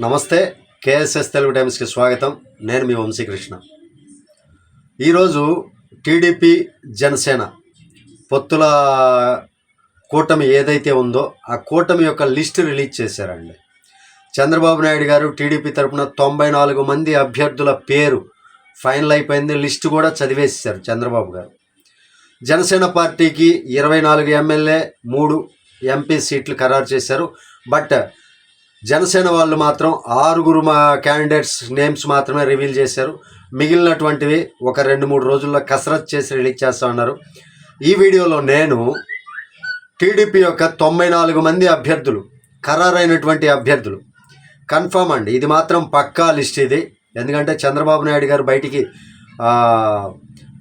నమస్తే కేఎస్ఎస్ తెలుగు టైమ్స్కి స్వాగతం. నేను మీ వంశీకృష్ణ. ఈరోజు టీడీపీ జనసేన పొత్తుల కూటమి ఏదైతే ఉందో ఆ కూటమి యొక్క లిస్ట్ రిలీజ్ చేశారండి. చంద్రబాబు నాయుడు గారు టీడీపీ తరపున తొంభై నాలుగు మంది అభ్యర్థుల పేరు ఫైనల్ అయిపోయింది లిస్ట్ కూడా చదివేశారు చంద్రబాబు గారు. జనసేన పార్టీకి ఇరవై నాలుగు ఎమ్మెల్యే మూడు ఎంపీ సీట్లు ఖరారు చేశారు. బట్ జనసేన వాళ్ళు మాత్రం ఆరుగురు మా క్యాండిడేట్స్ నేమ్స్ మాత్రమే రివీల్ చేశారు. మిగిలినటువంటివి ఒక రెండు మూడు రోజుల్లో కసరత్ చేసి రిలీజ్ చేస్తా ఉన్నారు. ఈ వీడియోలో నేను టీడీపీ యొక్క తొంభై నాలుగు మంది అభ్యర్థులు ఖరారైనటువంటి అభ్యర్థులు. కన్ఫామ్ అండి ఇది మాత్రం పక్కా లిస్ట్ ఇది. ఎందుకంటే చంద్రబాబు నాయుడు గారు బయటికి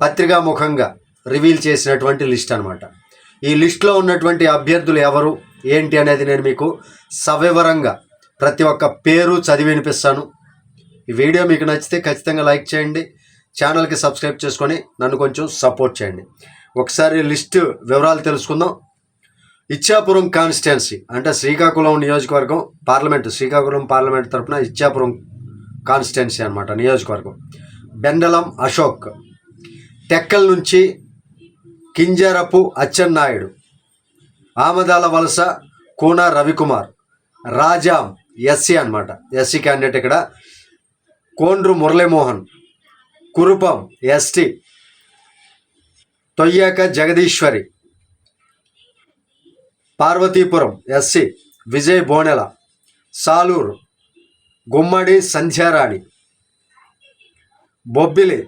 పత్రికా ముఖంగా రివీల్ చేసినటువంటి లిస్ట్ అనమాట ఈ లిస్ట్లో ఉన్నటువంటి అభ్యర్థులు ఎవరు ఏంటి అనేది నేను మీకు సవివరంగా ప్రతి ఒక్క పేరు చదివి వినిపిస్తాను. ఈ వీడియో మీకు నచ్చితే ఖచ్చితంగా లైక్ చేయండి ఛానల్కి సబ్స్క్రైబ్ చేసుకొని నన్ను కొంచెం సపోర్ట్ చేయండి. ఒకసారి లిస్ట్ వివరాలు తెలుసుకుందాం. ఇచ్చాపురం కాన్స్టిట్యున్సీ అంటే శ్రీకాకుళం నియోజకవర్గం పార్లమెంటు శ్రీకాకుళం పార్లమెంట్ తరఫున ఇచ్చాపురం కాన్స్టిట్యున్సీ అనమాట నియోజకవర్గం. బెండలం అశోక్. టెక్కల్ నుంచి కింజరపు అచ్చెన్నాయుడు. ఆమదాల వలస కూన రవికుమార్. రాజాం. ఎస్సీ అనమాట ఎస్సీ క్యాండిడేట్ ఇక్కడ. Kondru Muralimohan Kurupam ST Thoyyaka Jagadeeswari Parvathipuram SC Vijay Bonela Saluru Gummadi Sandhyarani Bobbili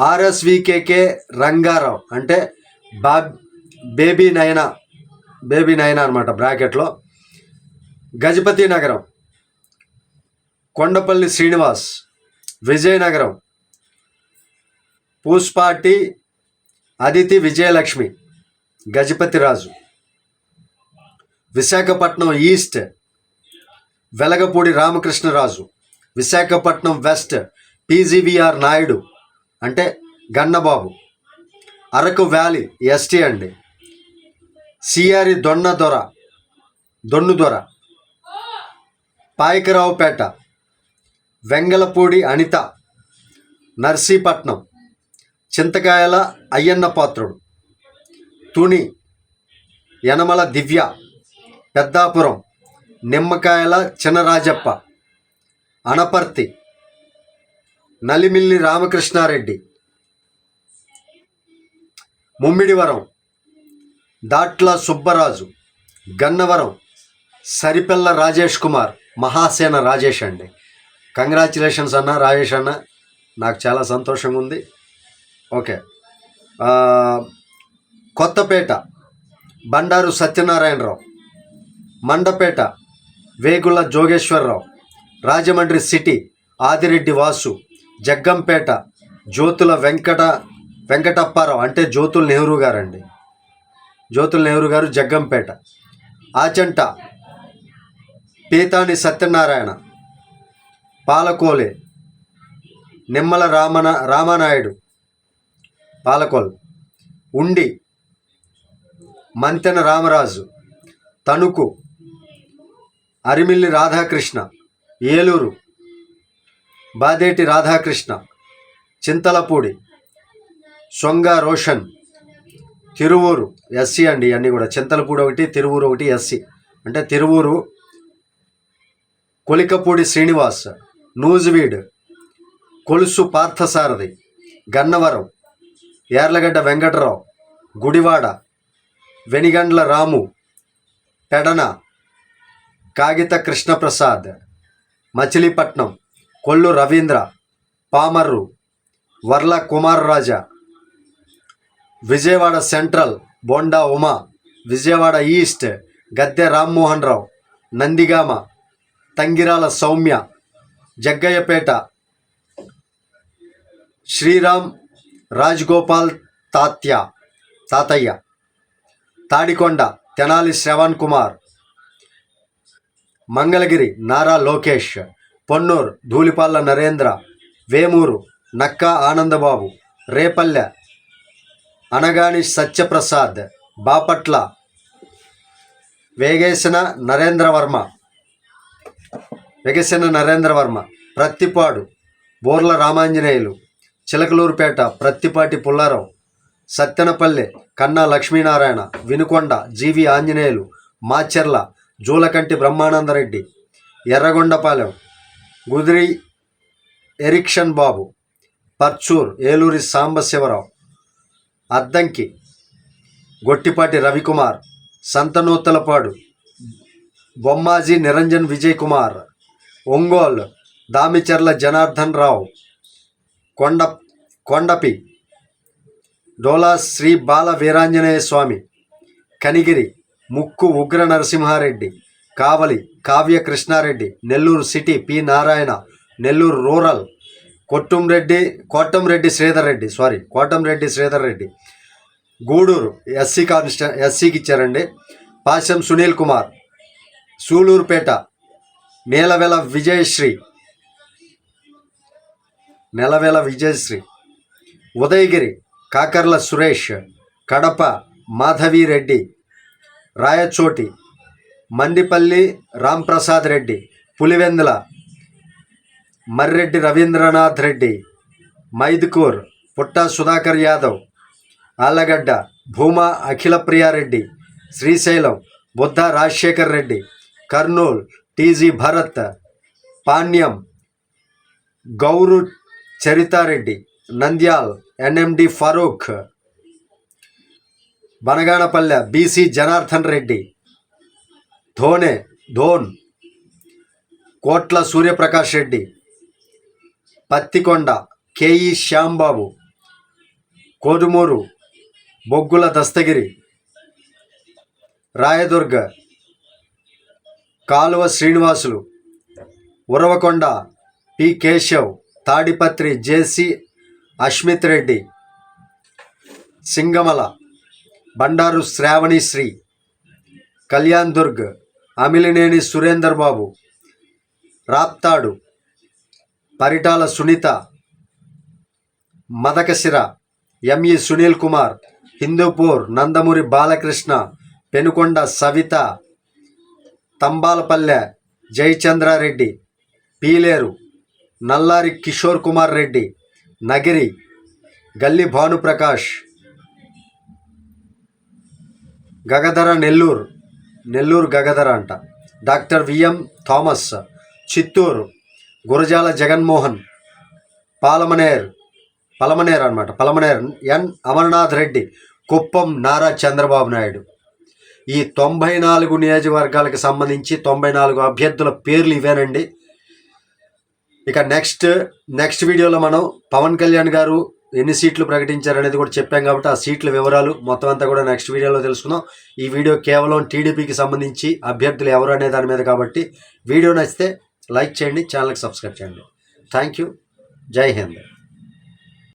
R S V K K Rangarao అంటే బా బేబీ నయన బేబీ నయన అనమాట బ్రాకెట్లో Gajapathi Nagaram Kondapalli Srinivas Vizianagaram Pusapati Aditi Vijayalakshmi Gajapathi Raju. Visakhapatnam east Velagapudi Ramakrishnaraju Visakhapatnam west P G V R Naidu అంటే Gannababu. Araku valley ST అండి. సిఆరి దొన్న దొర దొన్ను దొర. పాయకరావుపేట వెంగళపూడి అనిత నర్సీపట్నం చింతకాయల అయ్యన్న పాత్రుడు తుని యనమల దివ్య పెద్దాపురం నిమ్మకాయల చినరాజప్ప అనపర్తి నలిమిల్లి రామకృష్ణారెడ్డి ముమ్మిడివరం దాట్ల సుబ్బరాజు గన్నవరం సరిపెల్ల రాజేష్ కుమార్. మహాసేన రాజేష్ అండి. Congratulations అన్న రాజేష్ అన్న. నాకు చాలా సంతోషంగా ఉంది. ఓకే. కొత్తపేట బండారు సత్యనారాయణరావు. మండపేట వేగుల జోగేశ్వరరావు. రాజమండ్రి సిటీ ఆదిరెడ్డి వాసు. జగ్గంపేట జ్యోతుల వెంకట వెంకటప్పారావు. అంటే జ్యోతుల నెహ్రూ గారండి. జ్యోతుల నెహ్రూ గారు జగ్గంపేట. ఆచంట పీతాని సత్యనారాయణ పాలకోలే నిమ్మల రామన రామానాయుడు పాలకోల్ ఉండి మంతెన రామరాజు తణుకు అరిమిల్లి రాధాకృష్ణ ఏలూరు బాదేటి రాధాకృష్ణ చింతలపూడి సొంగ రోషన్ తిరువూరు ఎస్సీ అండి ఇవన్నీ కూడా. చింతలపూడి ఒకటి తిరువూరు ఒకటి ఎస్సీ. అంటే తిరువూరు కొలికపూడి శ్రీనివాస్ నూజివీడ్ కొలుసు పార్థసారథి గన్నవరం యార్లగడ్డ వెంకటరావు గుడివాడ వెనిగండ్ల రాము పెడన కాగిత కృష్ణప్రసాద్ మచిలీపట్నం కొల్లు రవీంద్ర పామర్రు వర్ల కుమార్ రాజా విజయవాడ సెంట్రల్ బొండా ఉమా విజయవాడ ఈస్ట్ గద్దె రామ్మోహన్ రావు నందిగామ తంగిరాల సౌమ్య జగ్గయ్యపేట శ్రీరామ్ రాజగోపాల్ తాత్య తాతయ్య తాడికొండ తెనాలి శ్రవణ్ కుమార్ మంగళగిరి నారా లోకేష్ పొన్నూరు ధూళిపాల్ల నరేంద్ర వేమూరు నక్కా ఆనందబాబు రేపల్లె అనగాని సత్యప్రసాద్ బాపట్ల వేగేసిన నరేంద్ర వర్మ వెగసిన నరేంద్రవర్మ ప్రత్తిపాడు బోర్ల రామాంజనేయులు చిలకలూరుపేట ప్రత్తిపాటి పుల్లారావు సత్తెనపల్లె కన్నా లక్ష్మీనారాయణ వినుకొండ జీవి ఆంజనేయులు మాచెర్ల జూలకంటి బ్రహ్మానందరెడ్డి ఎర్రగొండపాలెం గుదిరి ఎరిక్షన్ బాబు పర్చూర్ ఏలూరి సాంబశివరావు అద్దంకి గొట్టిపాటి రవికుమార్ సంతనూతలపాడు బొమ్మాజీ నిరంజన్ విజయ్ కుమార్ ఒంగోలు దామిచర్ల జనార్దన్ రావు కొండ కొండపి డోలా శ్రీ బాల Veeranjaneya Swamy Kanigiri Mukku Ugra Narasimhareddy Kavali Kavya Krishnareddy Nellore city P Narayana Nellore rural Kottamreddy Kotamreddy Sridhar Reddy sorry Kotamreddy Sridhar Reddy Gudur SC కాన్స్ట ఎస్సీకి ఇచ్చారండి. పాశం Sunil Kumar Sullurpeta నేలవెల Vijayasri. Nelavela Vijayasri. Udayagiri Kakarla Suresh Kadapa Madhavi Reddy Rayachoti Mandipalli Ramprasad Reddy Pulivendula Marreddy Ravindranath Reddy Mydukur Putta Sudhakar Yadav Allagadda Bhuma Akhilapriyareddy Srisailam Buddha Rajasekhar Reddy Kurnool T G Bharat Panyam Gowru Charitareddy Nandyal N M D Farooq Banaganapalle B C Janardhan Reddy Dhone Dhone Kotla Suryaprakash Reddy Pattikonda K E Shyambabu Kodumur Boggula Dastagiri Rayadurg Kaluva Srinivasulu Uravakonda P. Keshav Tadipatri J C Ashmit Reddy Singanamala Bandaru Sravani Sri Kalyan Durg Amilineni Surendra Babu Raptadu Paritala Sunitha Madakasira M E Sunil Kumar Hindupur Nandamuri Balakrishna Penukonda Savitha Thamballapalle Jayachandrareddy Peeleru Nallari Kishore Kumar Reddy Nagari Galli Bhanuprakash Gangadhara Nellore Nellore Gangadhara అంట. Doctor V M Thomas Chittoor Gurajala Jaganmohan Palamaner Palamaner అనమాట పలమనేర్ ఎన్ అమర్నాథ్ రెడ్డి కుప్పం నారా చంద్రబాబు నాయుడు. ఈ తొంభై నాలుగు నియోజకవర్గాలకు సంబంధించి తొంభై నాలుగు అభ్యర్థుల పేర్లు ఇవేనండి. ఇక నెక్స్ట్ నెక్స్ట్ వీడియోలో మనం పవన్ కళ్యాణ్ గారు ఎన్ని సీట్లు ప్రకటించారనేది కూడా చెప్పాం కాబట్టి ఆ సీట్ల వివరాలు మొత్తం అంతా కూడా నెక్స్ట్ వీడియోలో తెలుసుకుందాం. ఈ వీడియో కేవలం టీడీపీకి సంబంధించి అభ్యర్థులు ఎవరు అనే దాని మీద కాబట్టి వీడియో నచ్చితే లైక్ చేయండి ఛానల్కి సబ్స్క్రైబ్ చేయండి. Thank you. జై హింద్.